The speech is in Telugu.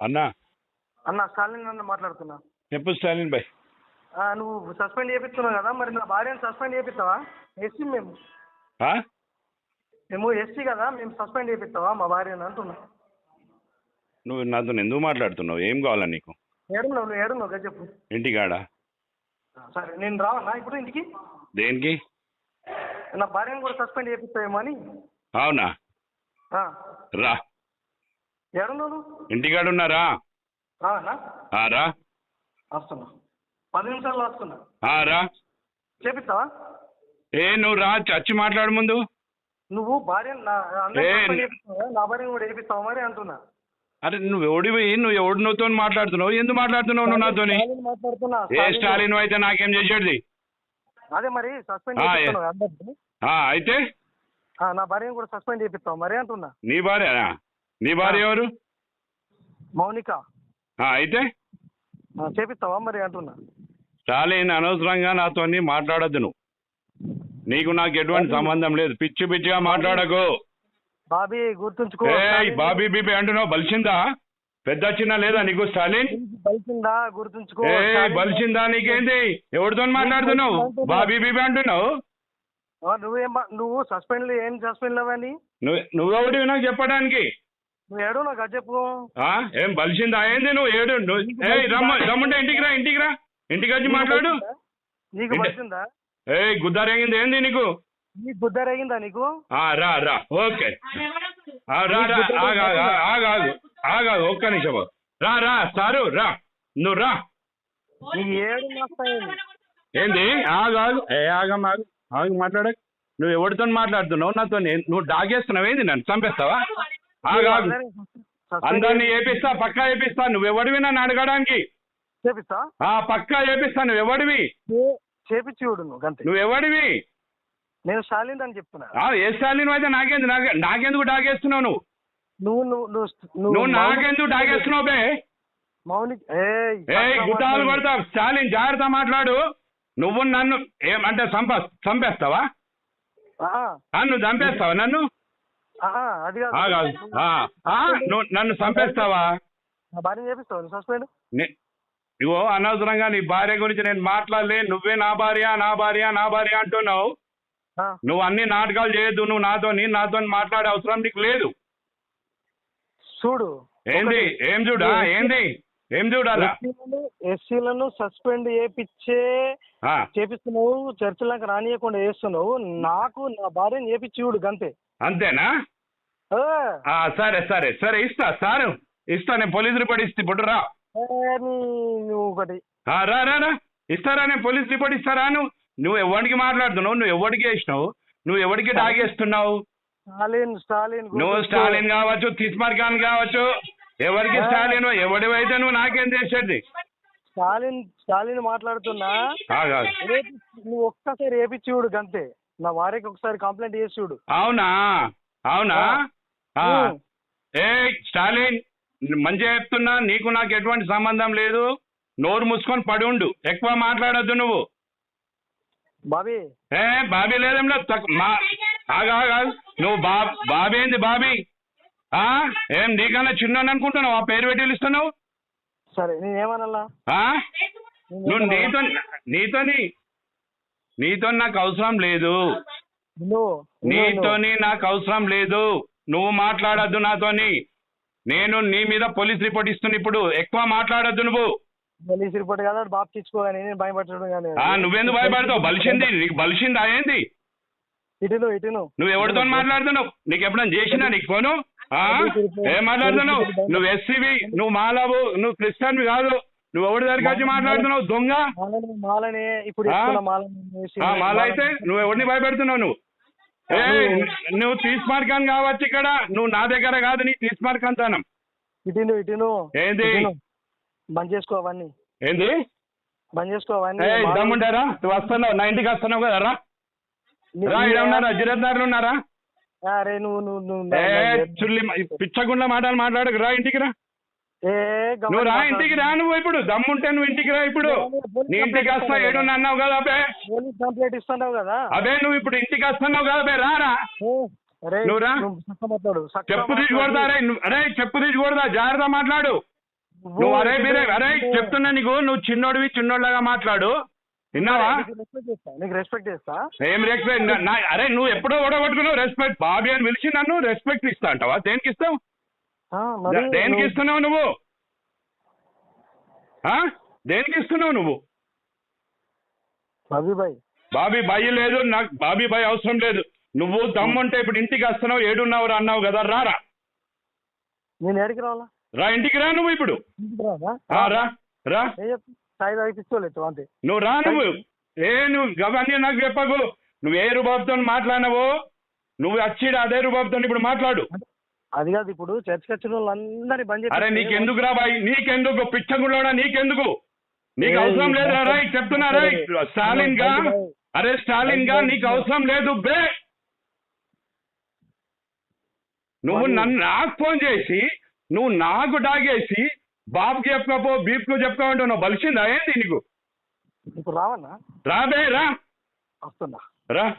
అన్నా. అన్న స్టాలిన్ అన్న మాట్లాడుతున్నా. చెప్పు స్టాలిన్ ఆ, నువ్వు సస్పెండ్ చేపిస్తున్నావు కదా మరి నా భార్యను సస్పెండ్ చేపిస్తావా? ఎస్సీ మేము? మేము ఎస్సీ కదా మేము సస్పెండ్ చేపిస్తావా మా భార్యను అంటున్నా. నువ్వు నాతో ఎందుకు మాట్లాడుతున్నావు? ఏం కావాలా నీకు? ఏడున్నావు నువ్వు ఏడున్నావు కదా చెప్పు. ఇంటికాడ? సరే నేను రావన్నా ఇప్పుడు ఇంటికి? దేనికి? నా భార్యను కూడా సస్పెండ్ చేపిస్తావేమో అని. అవునా? రా. నువ్వు ఇంటికాడ ఉన్నారా రా. వస్తున్నా. పది నిమిషాల్లో వస్తున్నా. రా. చేపిస్తావా? ఏ నువ్వు రా చచ్చి మాట్లాడు ముందు. నువ్వు భార్య నా భార్యను కూడా చేపిస్తావా మరి అంటున్నా. అరే నువ్వు ఎవడివి నువ్వు ఎవడు నువ్వుతో మాట్లాడుతున్నావు? ఎందుకు మాట్లాడుతున్నావు నువ్వు నాతోని? ఏ స్టాలిన్. అయితే నాకేం చేసేది అదే మరి సస్పెండ్ అయితే? ఆ, నా భార్యను కూడా సస్పెండ్ చేపిస్తావు మరి అంటున్నా. నీ భార్యనా? నీ భార్య ఎవరు? మౌనిక. ఆ, అయితే? చేపిస్తావా మరి అంటున్నా? స్టాలిన్ అనవసరంగా నాతోని మాట్లాడద్దు నువ్వు. నీకు నాకు ఎటువంటి సంబంధం లేదు. పిచ్చి పిచ్చిగా మాట్లాడకు. బాబీ గుర్తుంచుకో. బాబీ బీబీ అంటున్నావు. బలిసిందా? పెద్ద చిన్న లేదా నీకు స్టాలిన్? బలిసిందా? గుర్తుంచుకో. బలిసిందా నీకేంది? ఎవరితో మాట్లాడుతున్నావు? బాబీ బీబీ అంటున్నావు? నువ్వేం నువ్వు సస్పెండ్ ఏం సస్పెండ్ అవని నువ్వు నువ్వెవడివి నాకు చెప్పడానికి? నువ్వు ఏడో నాకు అది చెప్పు. ఏం బలిసిందా? ఏంది నువ్వు ఏడు? రమ్మ రమ్మంటే ఇంటికి రా ఇంటికి రా. ఇంటికి వచ్చి మాట్లాడు. నీకు? బలిసిందా? ఏ గుద్దారేగింది ఏంది నీకు? నీకు నీకు? ఆ రా రా. ఓకే. రా రా. ఒక్క నిమిషం. రా రా సారు రా. నువ్వు రా. ఏడు ఏంది? ఆగు ఆగు. ఏ ఆగం ఆగు. ఆగు మాట్లాడక నువ్వు ఎవరితో మాట్లాడుతున్నావు? నాతో నువ్వు డాగేస్తున్నావు? ఏంది నన్ను చంపేస్తావా? ఆగు అందరినీ ఏపిస్తా పక్కా ఏపిస్తా. నువ్వు ఎవడివి నన్ను అడగడానికి? చేపిస్తా ఆ పక్కా ఏపిస్తా. నువ్వు ఎవడివి చే- చేపిచ్చి చూడు నువ్వు అంతే నువ్వు ఎవడివి నేను స్టాలిన్ అని చెప్తున్నా. ఏ స్టాలిన్ అయితే నాకేంది? నాకే నాకెందుకు డాగేస్తున్నావు నువ్వు? నువ్వు నువ్వు నాకెందుకు డాగేస్తున్నావు బే? మౌనిక్ ఏ గుట్టాలు కొడతా. స్టాలిన్ జాగ్రత్త మాట్లాడు. నువ్వు నన్ను ఏమంటే చంప చంపేస్తావా? నువ్వు చంపేస్తావా నన్ను? అది కాదు. నన్ను చంపేస్తావా? సస్పెండ్ నే- ఇగో అనవసరంగా నీ భార్య గురించి నేను మాట్లాడలే. నువ్వే నా భార్య నా భార్య నా భార్య అంటున్నావు. నువ్వు అన్ని నాటకాలు చేయొద్దు. నువ్వు నాతో నాతో మాట్లాడే అవసరం నీకు లేదు. చూడు. ఏంది? ఏం చూడా? ఏంది? ఏం చూడాలా? ఎస్సీలను సస్పెండ్ చేపిచ్చే చేపిస్తున్నావు చర్చలకు రానియకుండా చేస్తున్నావు. నాకు నా భార్యను చేపిచ్చి చూడు గంతే. అంతేనా? సరే సరే సరే ఇస్తా సారు. ఇస్తా నేను పోలీస్ రిపోర్ట్ ఇస్తే ఇప్పుడు రా. నువ్వు ఒకటి. రా రా రా. ఇస్తారా నేను పోలీస్ రిపోర్ట్ ఇస్తారా నువ్వు. నువ్వు ఎవరికి మాట్లాడుతున్నావు? నువ్వు ఎవరికి వేసినావు నువ్వు ఎవరికి డాగేస్తున్నావు స్టాలిన్ స్టాలిన్ నువ్వు. స్టాలిన్ కావచ్చు తిస్మార్ ఖాన్ కావచ్చు ఎవరికి స్టాలిన్ ఎవడివైతే నువ్వు నాకేం చేసేది? స్టాలిన్ స్టాలిన్ మాట్లాడుతున్నా నువ్వు ఒక్కసారి వేపిచ్చి చూడు గంతే. నా భార్యకి ఒకసారి కంప్లైంట్ చేసి చూడు. అవునా? అవునా. ఏ స్టాలిన్ మంచిగా చెప్తున్నా నీకు నాకు ఎటువంటి సంబంధం లేదు. నోరు మూసుకొని పడి ఉండు. ఎక్కువ మాట్లాడొద్దు నువ్వు. బాబీ. ఏ బాబీ లేదేం లేదు నువ్వు బాబీ ఏంది బాబీ? ఆ? ఏం నీకన్నా చిన్న అనుకుంటున్నావు? ఆ పేరు పెట్టి పిలుస్తున్నావు? సరే నేనేమన్నా ఆ? నువ్వు నీతో నీతోని నీతో నాకు అవసరం లేదు. నీతోని నాకు అవసరం లేదు. నువ్వు మాట్లాడొద్దు నాతోని. నేను నీ మీద పోలీస్ రిపోర్ట్ ఇస్తున్నా ఇప్పుడు. ఎక్కువ మాట్లాడొద్దు నువ్వు. పోలీస్ రిపోర్ట్ కదా బాబు తెచ్చుకోగానే నేను కానీ ఆ నువ్వెందుకు భయపడతావు? బలిసింది. నీకు బలిసిందా ఏంది? ఇటును ఇటును నువ్వు. ఎవరితో మాట్లాడుతున్నావు? నీకు ఎప్పుడైనా చేసినా నీకు ఫోను? ఏం మాట్లాడుతున్నావు? నువ్వు ఎస్సీవి నువ్వు మాలావు నువ్వు క్రిస్టియన్వి కాదు. నువ్వు ఎవరి దగ్గరికి వచ్చి మాట్లాడుతున్నావు? దొంగ? మాల అయితే నువ్వు ఎవరిని భయపెడుతున్నావు నువ్వు? ఏ నువ్వు తీసుమార్కాన్ కావచ్చు ఇక్కడ. నువ్వు నా దగ్గర కాదు నీ తీసుమార్కంతానం ఇటును ఇటును. ఏంది? బంద్ చేసుకో అవన్నీ. ఏంది? బంద్ చేసుకో అవన్నీ. దమ్ముంటారా నువ్వు వస్తున్నావు నా ఇంటికి వస్తున్నావు కదా రా. ఉన్నారా? జిరత్నారులు ఉన్నారా? ఆ, రే నువ్వు నువ్వు పిచ్చగుండా మాటలు మాట్లాడకు రా ఇంటికి రా. నువ్వు రా. ఇంటికి రా నువ్వు ఇప్పుడు దమ్ముంటే నువ్వు ఇంటికి రా ఇప్పుడు. నీ ఇంటికి వస్తా ఏడు అన్నావు కదా అబే పోలీస్ కంప్లైంట్ ఇస్తున్నావు కదా. అబే నువ్వు ఇప్పుడు ఇంటికి వస్తున్నావు కదా అబే రారా అరే నువ్వు రా. చెప్పు తీసి. కొడతా అరే అరే చెప్పు తీసి కొడతా జాగ్రత్త మాట్లాడు. నువ్వు అరే మీరే అరే చెప్తున్నా నీకు నువ్వు చిన్నోడివి చిన్నోళ్ళగా మాట్లాడు. విన్నావా నీకు రెస్పెక్ట్ ఏం రెస్పెక్ట్ అరే నువ్వు ఎప్పుడో ఓడగొట్టుకున్నావు రెస్పెక్ట్ బాబీ అని పిలిచి నన్ను రెస్పెక్ట్ ఇస్తా అంటావా? దేనికి ఇస్తావు? దేనికి ఇస్తున్నావు నువ్వు? దేనికి ఇస్తున్నావు నువ్వు? బాబీ బాయి. లేదు నాకు బాబీ బాయ్ అవసరం లేదు. నువ్వు దమ్ముంటే ఇప్పుడు ఇంటికి వస్తున్నావు ఏడున్నావు రా అన్నావు కదా రారా నేను రావాలా? రా ఇంటికి రా నువ్వు ఇప్పుడు. రా రా. సాయి తాగిపించుకోలేదు అంతే. నువ్వు రా నువ్వు. ఏ నువ్వు అవన్నీ నాకు చెప్పకు. నువ్వు ఏ రూబాబుతో మాట్లాడినావో నువ్వు వచ్చి అదే రూబాబుతో ఇప్పుడు మాట్లాడు. అది కాదు ఇప్పుడు చర్చ్ వచ్చిన వాళ్ళందరినీ బంద్ చేసి అరే నీకెందుకు రా బాయ్? నీకెందుకు? పిచ్చగుళ్ళోడా నీకెందుకు? నీకు అవసరం లేదురా బాయ్. రాయ్ చెప్తున్నా రాయ్ స్టాలిన్గా. అరే స్టాలిన్గా నీకు అవసరం లేదు బే! నువ్వు. నన్ను నాకు ఫోన్ చేసి నువ్వు నాకు డాగేసి బాబుకి చెప్పుకోపో బీప్కు చెప్పుకోమంటున్నావు బలిసిందా? ఏంది నీకు? ఇప్పుడు రావన్నా? రా బే రా. వస్తున్నా. రా.